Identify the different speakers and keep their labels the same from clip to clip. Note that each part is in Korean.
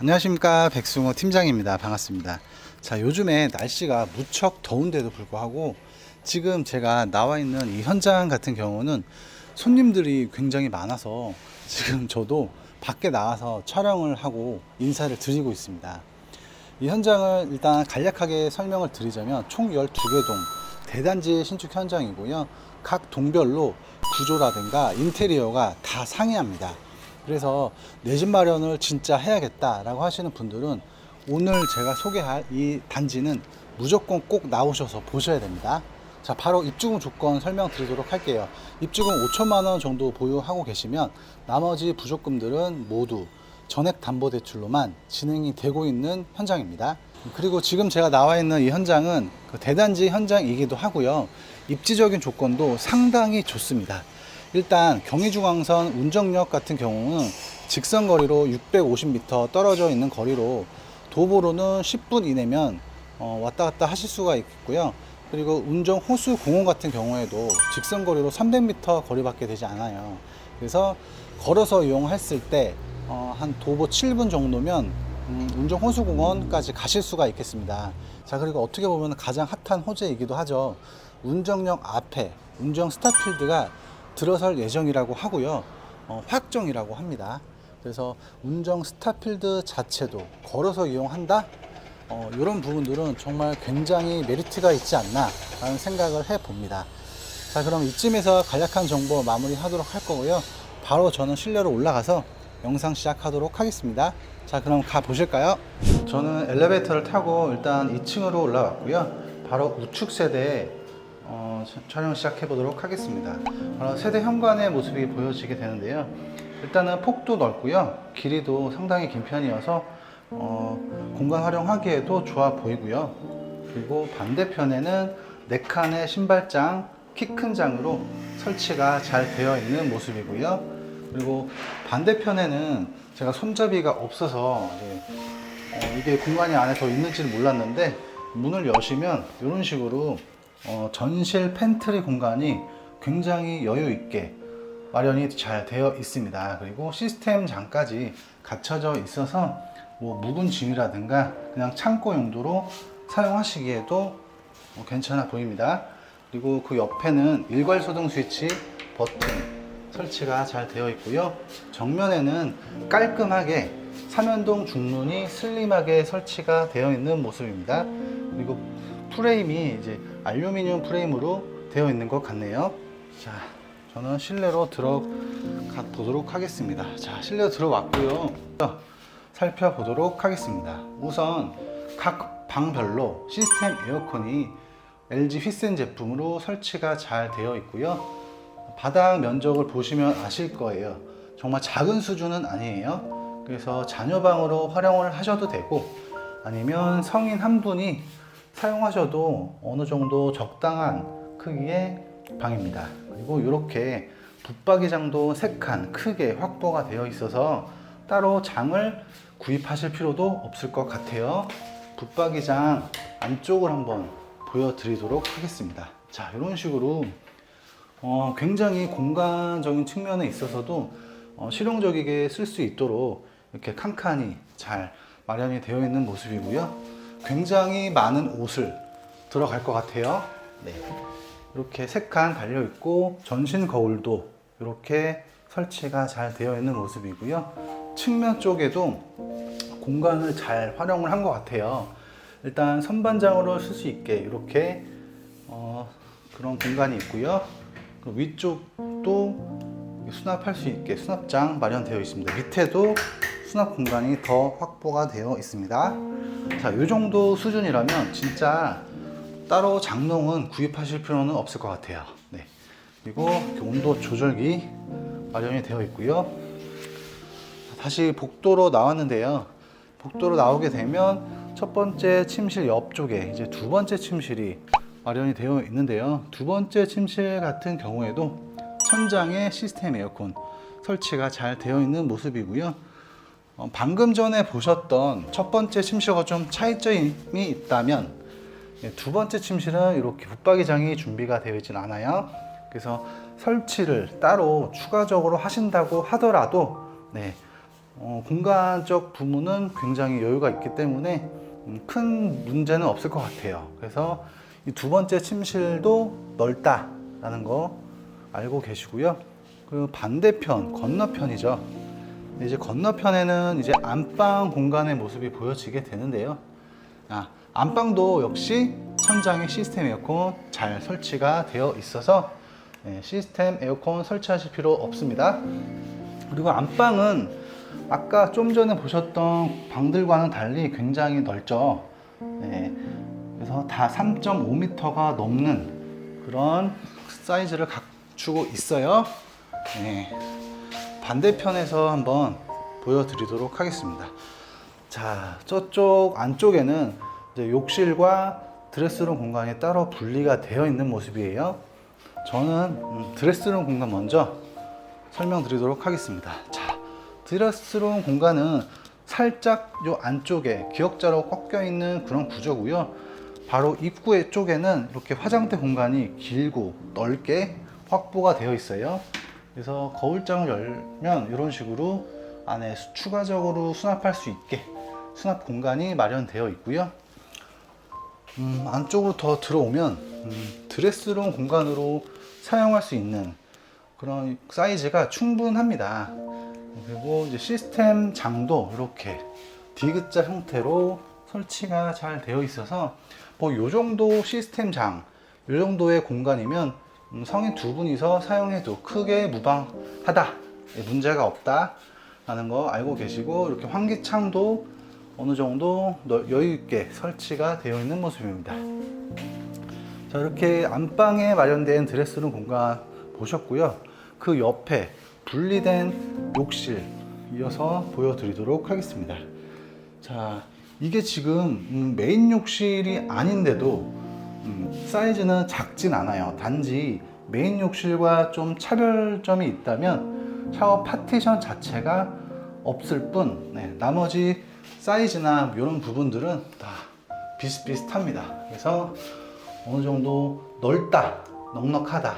Speaker 1: 안녕하십니까 백승호 팀장입니다 반갑습니다 자 요즘에 날씨가 무척 더운데도 불구하고 지금 제가 나와 있는 이 현장 같은 경우는 손님들이 굉장히 많아서 지금 저도 밖에 나와서 촬영을 하고 인사를 드리고 있습니다 이 현장을 일단 간략하게 설명을 드리자면 총 12개 동 대단지 신축 현장이고요. 각 동별로 구조라든가 인테리어가 다 상이합니다. 그래서 내 집 마련을 진짜 해야겠다라고 하시는 분들은 오늘 제가 소개할 이 단지는 무조건 꼭 나오셔서 보셔야 됩니다. 자, 바로 입주금 조건 설명드리도록 할게요. 입주금 5천만 원 정도 보유하고 계시면 나머지 부족금들은 모두 전액 담보 대출로만 진행이 되고 있는 현장입니다. 그리고 지금 제가 나와 있는 이 현장은 그 대단지 현장이기도 하고요. 입지적인 조건도 상당히 좋습니다. 일단 경의중앙선 운정역 같은 경우는 직선 거리로 650m 떨어져 있는 거리로 도보로는 10분 이내면 어, 왔다 갔다 하실 수가 있고요. 그리고 운정 호수 공원 같은 경우에도 직선 거리로 300m 거리밖에 되지 않아요. 그래서 걸어서 이용했을 때 어, 한 도보 7분 정도면 음, 운정 호수 공원까지 가실 수가 있겠습니다. 자 그리고 어떻게 보면 가장 핫한 호재이기도 하죠. 운정역 앞에 운정 스타필드가 들어설 예정이라고 하고요. 어, 확정이라고 합니다. 그래서 운정 스타필드 자체도 걸어서 이용한다. 어, 이런 부분들은 정말 굉장히 메리트가 있지 않나라는 생각을 해 봅니다. 자, 그럼 이쯤에서 간략한 정보 마무리 하도록 할 거고요. 바로 저는 실내로 올라가서 영상 시작하도록 하겠습니다. 자, 그럼 가 보실까요? 저는 엘리베이터를 타고 일단 2층으로 올라왔고요. 바로 우측 세대에 어, 차- 촬영 시작해 보도록 하겠습니다. 바로 세대 현관의 모습이 보여지게 되는데요. 일단은 폭도 넓고요. 길이도 상당히 긴 편이어서 어, 공간 활용하기에도 좋아 보이고요. 그리고 반대편에는 네 칸의 신발장, 키 큰 장으로 설치가 잘 되어 있는 모습이고요. 그리고 반대편에는 제가 손잡이가 없어서 어, 이게 공간이 안에 더 있는지는 몰랐는데 문을 여시면 이런 식으로 어, 전실 팬트리 공간이 굉장히 여유 있게 마련이 잘 되어 있습니다. 그리고 시스템 장까지 갖춰져 있어서 뭐 묵은 짐이라든가 그냥 창고 용도로 사용하시기에도 어, 괜찮아 보입니다. 그리고 그 옆에는 일괄 소등 스위치 버튼 설치가 잘 되어 있고요. 정면에는 깔끔하게 삼연동 중문이 슬림하게 설치가 되어 있는 모습입니다. 그리고 프레임이 이제 알루미늄 프레임으로 되어 있는 것 같네요. 자, 저는 실내로 들어가 보도록 하겠습니다. 자, 실내로 들어왔고요. 살펴보도록 하겠습니다. 우선 각 방별로 시스템 에어컨이 LG 휘센 제품으로 설치가 잘 되어 있고요. 바닥 면적을 보시면 아실 거예요. 정말 작은 수준은 아니에요. 그래서 자녀방으로 활용을 하셔도 되고 아니면 성인 한 분이 사용하셔도 어느 정도 적당한 크기의 방입니다. 그리고 이렇게 붙박이장도 3칸 크게 확보가 되어 있어서 따로 장을 구입하실 필요도 없을 것 같아요. 붙박이장 안쪽을 한번 보여드리도록 하겠습니다. 자, 이런 식으로 어, 굉장히 공간적인 측면에 있어서도 어, 실용적이게 쓸 수 있도록 이렇게 칸칸이 잘 마련이 되어 있는 모습이고요. 굉장히 많은 옷을 들어갈 것 같아요. 네. 이렇게 세 칸 달려 있고 전신 거울도 이렇게 설치가 잘 되어 있는 모습이고요. 측면 쪽에도 공간을 잘 활용을 한 것 같아요. 일단 선반장으로 쓸 수 있게 이렇게 어, 그런 공간이 있고요. 그 위쪽도 수납할 수 있게 수납장 마련되어 있습니다. 밑에도 수납 공간이 더 확보가 되어 있습니다. 자, 이 정도 수준이라면 진짜 따로 장롱은 구입하실 필요는 없을 것 같아요. 네. 그리고 온도 조절기 마련이 되어 있고요. 다시 복도로 나왔는데요. 복도로 나오게 되면 첫 번째 침실 옆쪽에 이제 두 번째 침실이 마련이 되어 있는데요. 두 번째 침실 같은 경우에도 천장에 시스템 에어컨 설치가 잘 되어 있는 모습이고요. 어, 방금 전에 보셨던 첫 번째 침실과 좀 차이점이 있다면 예, 두 번째 침실은 이렇게 붙박이장이 준비가 되어 있진 않아요. 그래서 설치를 따로 추가적으로 하신다고 하더라도 네, 어, 공간적 부분은 굉장히 여유가 있기 때문에 음, 큰 문제는 없을 것 같아요. 그래서 이 두 번째 침실도 넓다라는 거 알고 계시고요. 그 반대편 건너편이죠. 이제 건너편에는 이제 안방 공간의 모습이 보여지게 되는데요. 아, 안방도 역시 천장에 시스템 에어컨 잘 설치가 되어 있어서 네, 시스템 에어컨 설치하실 필요 없습니다. 그리고 안방은 아까 좀 전에 보셨던 방들과는 달리 굉장히 넓죠. 네, 그래서 다 3.5m가 넘는 그런 사이즈를 갖추고 있어요. 네, 반대편에서 한번 보여드리도록 하겠습니다. 자, 저쪽 안쪽에는 욕실과 드레스룸 공간이 따로 분리가 되어 있는 모습이에요. 저는 음, 드레스룸 공간 먼저 설명드리도록 하겠습니다. 자, 드레스룸 공간은 살짝 요 안쪽에 기역자로 꺾여 있는 그런 구조고요. 바로 입구의 쪽에는 이렇게 화장대 공간이 길고 넓게 확보가 되어 있어요. 그래서 거울장을 열면 이런 식으로 안에 수- 추가적으로 수납할 수 있게 수납 공간이 마련되어 있고요. 음, 안쪽으로 더 들어오면 음, 드레스룸 공간으로 사용할 수 있는 그런 사이즈가 충분합니다. 그리고 이제 시스템 장도 이렇게 디귿자 형태로 설치가 잘 되어 있어서 뭐요 정도 시스템 장, 요 정도의 공간이면 음, 성인 두 분이서 사용해도 크게 무방하다, 예, 문제가 없다 라는 거 알고 계시고 이렇게 환기창도 어느 정도 너- 여유 있게 설치가 되어 있는 모습입니다. 자 이렇게 안방에 마련된 드레스룸 공간 보셨고요. 그 옆에 분리된 욕실 이어서 보여드리도록 하겠습니다. 자 이게 지금 음, 메인 욕실이 아닌데도 음, 사이즈는 작진 않아요. 단지 메인 욕실과 좀 차별점이 있다면 샤워 파티션 자체가 없을 뿐 네, 나머지 사이즈나 이런 부분들은 다 비슷비슷합니다. 그래서 어느 정도 넓다, 넉넉하다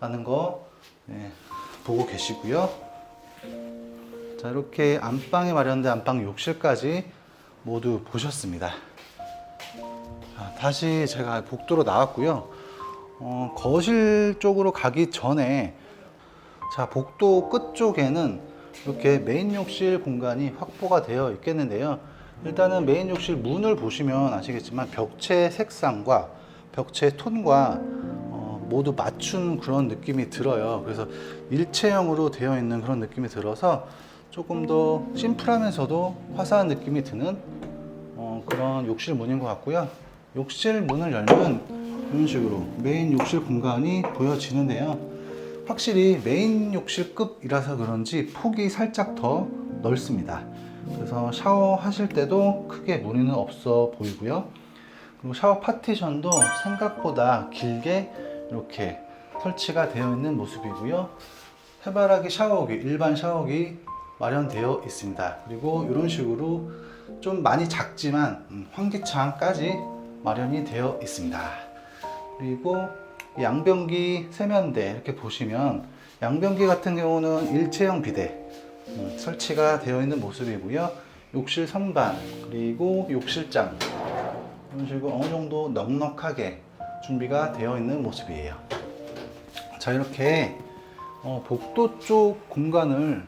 Speaker 1: 라는 거 네, 보고 계시고요. 자 이렇게 안방에 마련된 안방 욕실까지 모두 보셨습니다. 자, 다시 제가 복도로 나왔고요. 어, 거실 쪽으로 가기 전에 자 복도 끝 쪽에는 이렇게 메인 욕실 공간이 확보가 되어 있겠는데요. 일단은 메인 욕실 문을 보시면 아시겠지만 벽체 색상과 벽체 톤과 어, 모두 맞춘 그런 느낌이 들어요. 그래서 일체형으로 되어 있는 그런 느낌이 들어서 조금 더 심플하면서도 화사한 느낌이 드는 어, 그런 욕실 문인 것 같고요. 욕실 문을 열면 이런 식으로 메인 욕실 공간이 보여지는데요. 확실히 메인 욕실급이라서 그런지 폭이 살짝 더 넓습니다. 그래서 샤워하실 때도 크게 무리는 없어 보이고요. 그리고 샤워 파티션도 생각보다 길게 이렇게 설치가 되어 있는 모습이고요. 해바라기 샤워기, 일반 샤워기 마련되어 있습니다. 그리고 이런 식으로 좀 많이 작지만 음, 환기창까지 마련이 되어 있습니다. 그리고 이 양변기 세면대 이렇게 보시면 양변기 같은 경우는 일체형 비대 음, 설치가 되어 있는 모습이고요. 욕실 선반 그리고 욕실장 이런 식으로 어느 정도 넉넉하게 준비가 되어 있는 모습이에요. 자 이렇게 어, 복도 쪽 공간을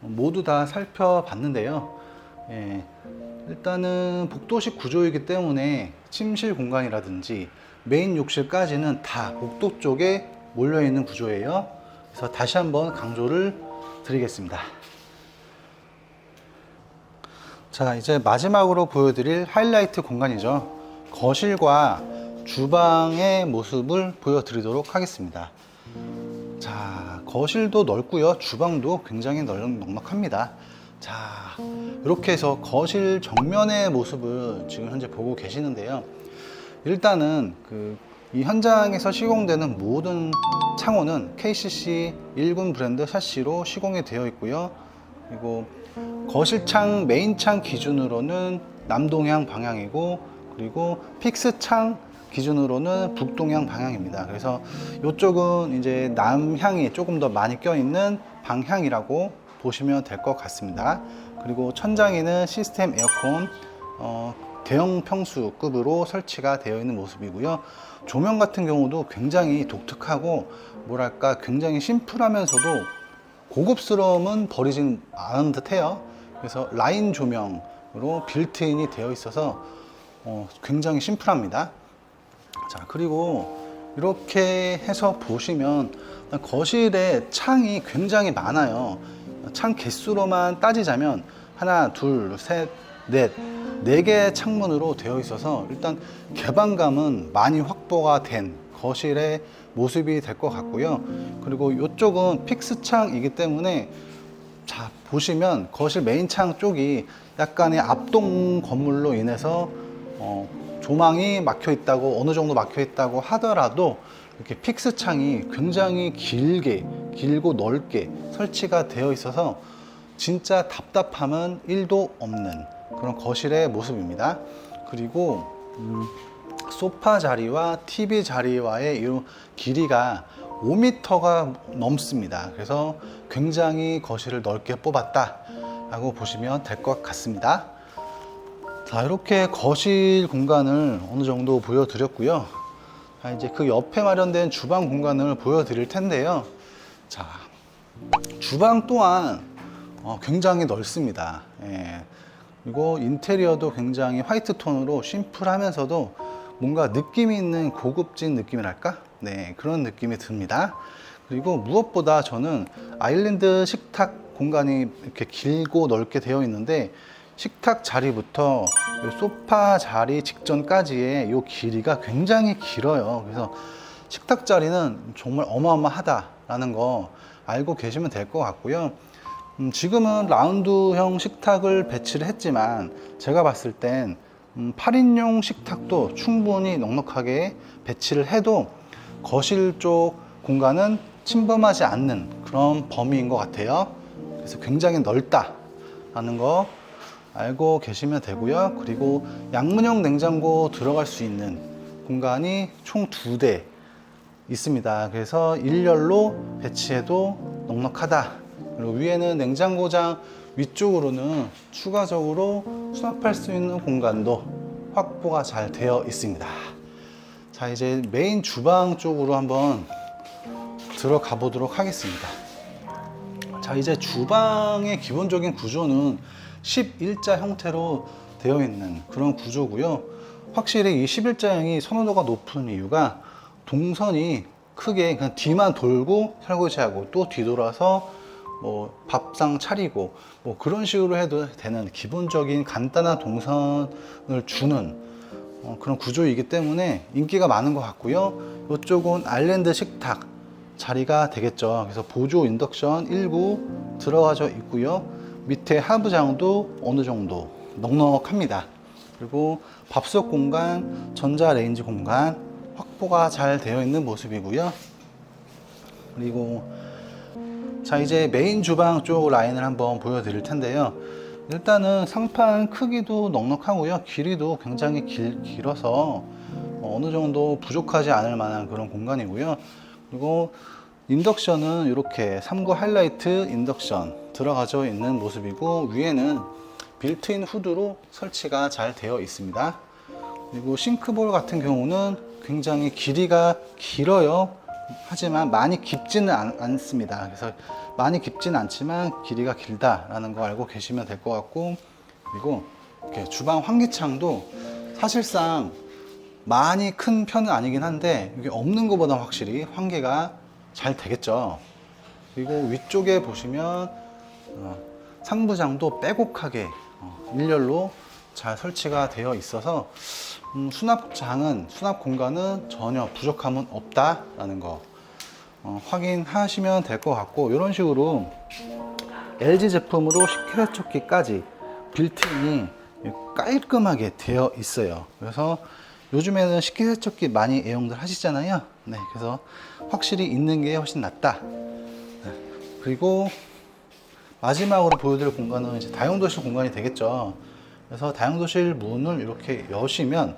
Speaker 1: 모두 다 살펴봤는데요. 예, 일단은 복도식 구조이기 때문에 침실 공간이라든지 메인 욕실까지는 다 복도 쪽에 몰려 있는 구조예요. 그래서 다시 한번 강조를 드리겠습니다. 자, 이제 마지막으로 보여드릴 하이라이트 공간이죠. 거실과 주방의 모습을 보여드리도록 하겠습니다. 자, 거실도 넓고요. 주방도 굉장히 널- 넉넉합니다. 자, 이렇게 해서 거실 정면의 모습을 지금 현재 보고 계시는데요. 일단은 그 이 현장에서 시공되는 모든 창호는 KCC 1군 브랜드 샤시로 시공이 되어 있고요. 그리고 거실창 메인창 기준으로는 남동향 방향이고 그리고 픽스창 기준으로는 북동향 방향입니다. 그래서 이쪽은 이제 남향이 조금 더 많이 껴있는 방향이라고 보시면 될 것 같습니다. 그리고 천장에는 시스템 에어컨 어, 대형 평수급으로 설치가 되어 있는 모습이고요. 조명 같은 경우도 굉장히 독특하고 뭐랄까 굉장히 심플하면서도 고급스러움은 버리진 않은 듯해요. 그래서 라인 조명으로 빌트인이 되어 있어서 어, 굉장히 심플합니다. 자 그리고 이렇게 해서 보시면 거실에 창이 굉장히 많아요. 창 개수로만 따지자면 하나, 둘, 셋, 넷, 네 개의 창문으로 되어 있어서 일단 개방감은 많이 확보가 된 거실의 모습이 될 것 같고요. 그리고 이쪽은 픽스 창이기 때문에 자 보시면 거실 메인 창 쪽이 약간의 압동 건물로 인해서 어, 조망이 막혀 있다고 어느 정도 막혀 있다고 하더라도 이렇게 픽스 창이 굉장히 길게 길고 넓게 설치가 되어 있어서 진짜 답답함은 1도 없는 그런 거실의 모습입니다. 그리고 음, 소파 자리와 TV 자리와의 이 길이가 5m가 넘습니다. 그래서 굉장히 거실을 넓게 뽑았다라고 보시면 될 것 같습니다. 자, 이렇게 거실 공간을 어느 정도 보여드렸고요. 자, 이제 그 옆에 마련된 주방 공간을 보여드릴 텐데요. 자, 주방 또한 어, 굉장히 넓습니다. 예. 그리고 인테리어도 굉장히 화이트 톤으로 심플하면서도 뭔가 느낌이 있는 고급진 느낌이랄까? 네, 그런 느낌이 듭니다. 그리고 무엇보다 저는 아일랜드 식탁 공간이 이렇게 길고 넓게 되어 있는데 식탁 자리부터 이 소파 자리 직전까지의 이 길이가 굉장히 길어요. 그래서 식탁 자리는 정말 어마어마하다라는 거 알고 계시면 될 것 같고요. 음, 지금은 라운드형 식탁을 배치를 했지만 제가 봤을 땐 음, 8인용 식탁도 충분히 넉넉하게 배치를 해도 거실 쪽 공간은 침범하지 않는 그런 범위인 것 같아요. 그래서 굉장히 넓다라는 거 알고 계시면 되고요. 그리고 양문형 냉장고 들어갈 수 있는 공간이 총 두 대 있습니다. 그래서 일렬로 배치해도 넉넉하다. 그리고 위에는 냉장고장 위쪽으로는 추가적으로 수납할 수 있는 공간도 확보가 잘 되어 있습니다. 자, 이제 메인 주방 쪽으로 한번 들어가 보도록 하겠습니다. 자, 이제 주방의 기본적인 구조는 11자 형태로 되어 있는 그런 구조고요. 확실히 이 11자형이 선호도가 높은 이유가 동선이 크게 그냥 뒤만 돌고 설거지하고 또 뒤돌아서 뭐 밥상 차리고 뭐 그런 식으로 해도 되는 기본적인 간단한 동선을 주는 어, 그런 구조이기 때문에 인기가 많은 것 같고요. 이쪽은 아일랜드 식탁 자리가 되겠죠. 그래서 보조 인덕션 1구 들어가져 있고요. 밑에 하부장도 어느 정도 넉넉합니다. 그리고 밥솥 공간, 전자레인지 공간 확보가 잘 되어 있는 모습이고요. 그리고 자 이제 메인 주방 쪽 라인을 한번 보여드릴 텐데요. 일단은 상판 크기도 넉넉하고요. 길이도 굉장히 길, 길어서 어느 정도 부족하지 않을 만한 그런 공간이고요. 그리고 인덕션은 이렇게 3구 하이라이트 인덕션 들어가져 있는 모습이고 위에는 빌트인 후드로 설치가 잘 되어 있습니다. 그리고 싱크볼 같은 경우는 굉장히 길이가 길어요. 하지만 많이 깊지는 않, 않습니다. 그래서 많이 깊지는 않지만 길이가 길다라는 거 알고 계시면 될 것 같고 그리고 이렇게 주방 환기창도 사실상 많이 큰 편은 아니긴 한데 이게 없는 것보다 확실히 환기가 잘 되겠죠. 그리고 위쪽에 보시면 어, 상부장도 빼곡하게 어, 일렬로 잘 설치가 되어 있어서 음, 수납장은 수납 공간은 전혀 부족함은 없다라는 거 어, 확인하시면 될 것 같고 이런 식으로 LG 제품으로 식기세척기까지 빌트인이 깔끔하게 되어 있어요. 그래서 요즘에는 식기세척기 많이 애용들 하시잖아요. 네, 그래서 확실히 있는 게 훨씬 낫다. 네, 그리고 마지막으로 보여드릴 공간은 이제 다용도실 공간이 되겠죠. 그래서 다용도실 문을 이렇게 여시면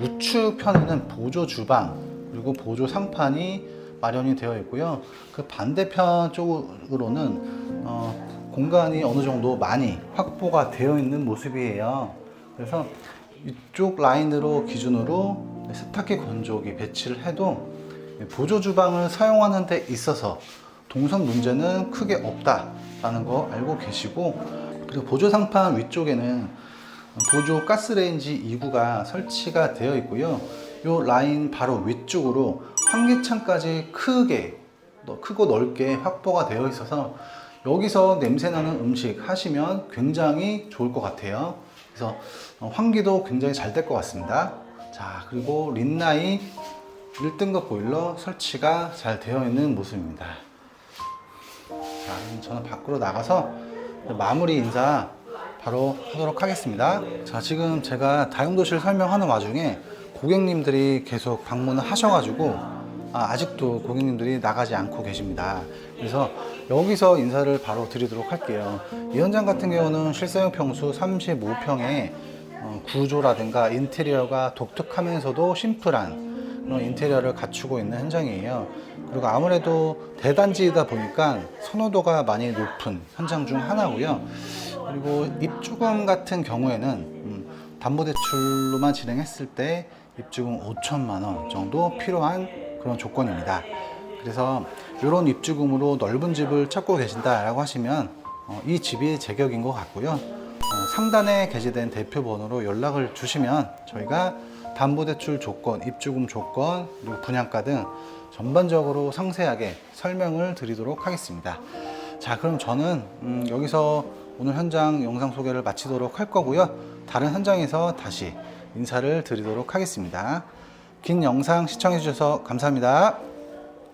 Speaker 1: 우측편에는 보조 주방 그리고 보조 상판이 마련이 되어 있고요. 그 반대편 쪽으로는 어, 공간이 어느 정도 많이 확보가 되어 있는 모습이에요. 그래서 이쪽 라인으로 기준으로 세탁기 건조기 배치를 해도 보조 주방을 사용하는 데 있어서 동선 문제는 크게 없다라는 거 알고 계시고 그리고 보조 상판 위쪽에는 보조 가스레인지 2구가 설치가 되어 있고요. 요 라인 바로 위쪽으로 환기창까지 크게 너- 크고 넓게 확보가 되어 있어서 여기서 냄새나는 음식 하시면 굉장히 좋을 것 같아요. 그래서 어, 환기도 굉장히 잘 될 것 같습니다. 자, 그리고 린나이 1등급 보일러 설치가 잘 되어 있는 모습입니다. 자, 저는 밖으로 나가서 마무리 인사 바로 하도록 하겠습니다. 자, 지금 제가 다용도실 설명하는 와중에 고객님들이 계속 방문을 하셔가지고 아, 아직도 고객님들이 나가지 않고 계십니다. 그래서 여기서 인사를 바로 드리도록 할게요. 이 현장 같은 경우는 실사용 평수 35평에 어, 구조라든가 인테리어가 독특하면서도 심플한 그런 인테리어를 갖추고 있는 현장이에요. 그리고 아무래도 대단지이다 보니까 선호도가 많이 높은 현장 중 하나고요. 그리고 입주금 같은 경우에는 음, 담보대출로만 진행했을 때 입주금 5천만 원 정도 필요한 그런 조건입니다. 그래서 이런 입주금으로 넓은 집을 찾고 계신다라고 하시면 어, 이 집이 제격인 것 같고요. 어, 상단에 게시된 대표 번호로 연락을 주시면 저희가 담보대출 조건, 입주금 조건, 그리고 분양가 등 전반적으로 상세하게 설명을 드리도록 하겠습니다. 자, 그럼 저는 음, 여기서 오늘 현장 영상 소개를 마치도록 할 거고요. 다른 현장에서 다시 인사를 드리도록 하겠습니다. 긴 영상 시청해 주셔서 감사합니다.